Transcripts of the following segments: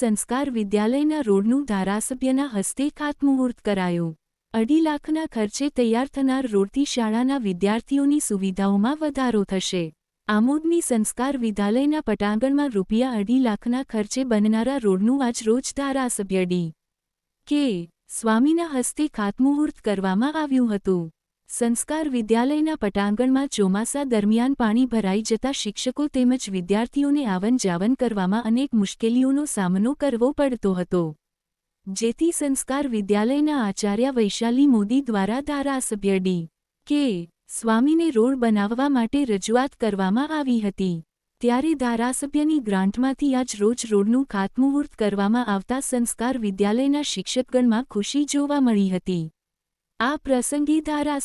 સંસ્કાર વિદ્યાલયના રોડનું ધારાસભ્યના હસ્તે ખાતમુહૂર્ત કરાયું. અઢી લાખના ખર્ચે તૈયાર થનાર રોડથી શાળાના વિદ્યાર્થીઓની સુવિધાઓમાં વધારો થશે. આમોદની સંસ્કાર વિદ્યાલયના પટાંગણમાં રૂપિયા અઢી લાખના ખર્ચે બનનારા રોડનું આજ રોજ ધારાસભ્ય ડી. કે. સ્વામીના હસ્તે ખાતમુહૂર્ત કરવામાં આવ્યું હતું. સંસ્કાર વિદ્યાલયના પટાંગણમાં ચોમાસા દરમિયાન પાણી ભરાઈ જતા શિક્ષકો તેમજ વિદ્યાર્થીઓને આવન જાવન કરવામાં અનેક મુશ્કેલીઓનો સામનો કરવો પડતો હતો. જેથી સંસ્કાર વિદ્યાલયના આચાર્ય વૈશાલી મોદી દ્વારા ધારાસભ્ય ડી. કે. સ્વામીને રોડ બનાવવા માટે રજૂઆત કરવામાં આવી હતી. ત્યારે ધારાસભ્યની ગ્રાન્ટમાંથી આજ રોજ રોડનું ખાતમુહૂર્ત કરવામાં આવતા સંસ્કાર વિદ્યાલયના શિક્ષકગણમાં ખુશી જોવા મળી હતી. આ પ્રસંગે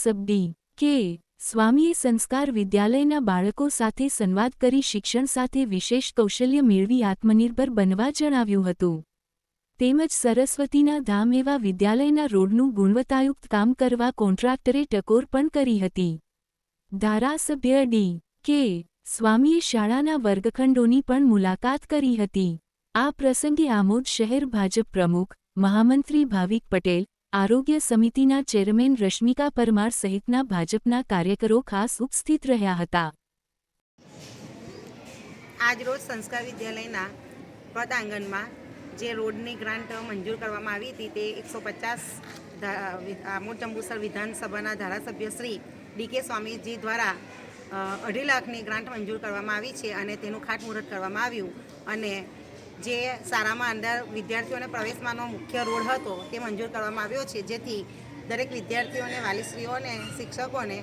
ડી કે. સ્વામીએ સંસ્કાર વિદ્યાલયના બાળકો સાથે સંવાદ કરી શિક્ષણ સાથે વિશેષ કૌશલ્ય મેળવી આત્મનિર્ભર બનવા જણાવ્યું હતું. તેમજ સરસ્વતીના ધામ એવા વિદ્યાલયના રોડનું ગુણવત્તાયુક્ત કામ કરવા કોન્ટ્રાક્ટરે ટકોર પણ કરી હતી. ધારાસભ્ય ડી. કે. સ્વામીએ શાળાના વર્ગખંડોની પણ મુલાકાત કરી હતી. આ પ્રસંગે આમોદ શહેર ભાજપ પ્રમુખ, મહામંત્રી ભાવિક પટેલ આરોગ્ય સમિતિના ચેરમેન રશ્મિકા પરમાર સહિતના ભાજપના કાર્યકરો ખાસ ઉપસ્થિત રહ્યા હતા. આજરોજ સંસ્કાર વિદ્યાલયના પદાંગણમાં જે રોડની ગ્રાન્ટ મંજૂર કરવામાં આવી હતી તે એકસો પચાસ આમોદ જંબુસર વિધાનસભાના ધારાસભ્ય શ્રી ડી કે સ્વામીજી દ્વારા અઢી લાખની ગ્રાન્ટ મંજૂર કરવામાં આવી છે અને તેનું ખાતમુહૂર્ત કરવામાં આવ્યું. અને જે શાળામાં અંદર વિદ્યાર્થીઓને પ્રવેશમાંનો મુખ્ય રોલ હતો તે મંજૂર કરવામાં આવ્યો છે. જેથી દરેક વિદ્યાર્થીઓને, વાલીશ્રીઓને, શિક્ષકોને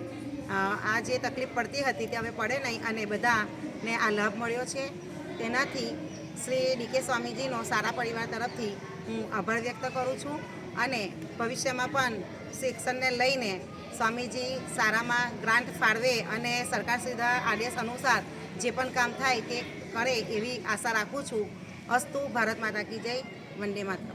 આ જે તકલીફ પડતી હતી તે હવે પડે નહીં અને બધાને આ લાભ મળ્યો છે. તેનાથી શ્રી ડી કે સ્વામીજીનો સારા પરિવાર તરફથી હું આભાર વ્યક્ત કરું છું અને ભવિષ્યમાં પણ શિક્ષણને લઈને સ્વામીજી સારામાં ગ્રાન્ટ ફાળવે અને સરકાર સીધા આદેશ અનુસાર જે પણ કામ થાય તે કરે એવી આશા રાખું છું. અસ્તુ ભારત માતા કી જય વંદે માતરમ.